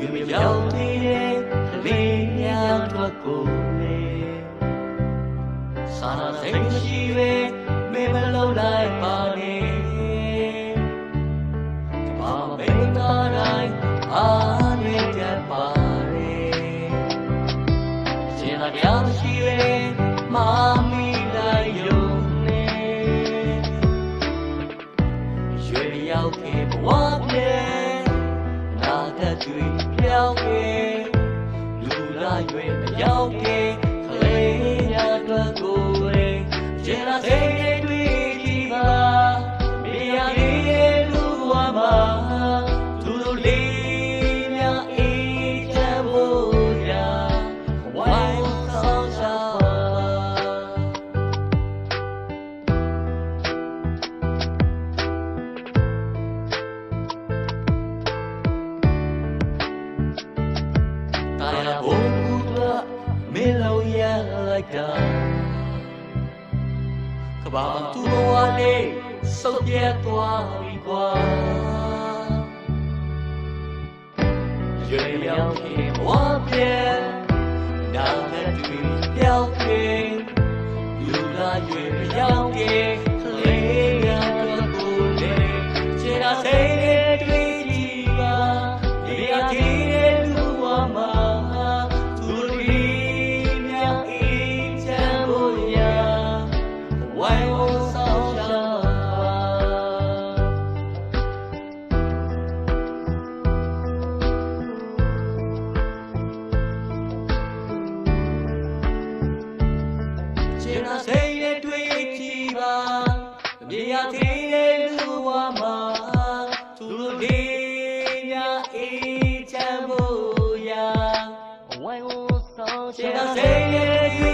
ဒီမရောက်သေးတဲ့ကလေးများတို့ကိုလေစာနာစိတ်ရှိပဲမေမလုံးလိုက်ပါနဲ့ကမမေတာတိုင်းအားရတဲ့ပါတယ်ရှင်လာကြောင်ရှိပဲမာမီလိုက်ယုံနေရွှေရောက်ခဲ့ဘဝပြဲနာ တတ်တွေပြောင်းခဲ့လူလာရွယ်မရောက်ခဲ့ကလေးများအတွက်ကိုယ်ကျင်လာတဲ့ တာယာဘုံကူကမင်းလုံးရလိုက်တာကဘာသူ့ဘဝလေးစုပ်ပြတ်သွားပြီကွာရွေရောက်ခင်ဘဝပြဲနာတဲ့တွေပြောင်းခင်လူလာရွေ နာစိတ်နဲ့တွေ့ကြည့်ပါမြေရသေးတဲ့လူဝါမှာသူတို့လေးများအေးချမ်းဖို့ရာဝိုင်းဝန်းဆောင်ချင်တာစိတ်နဲ့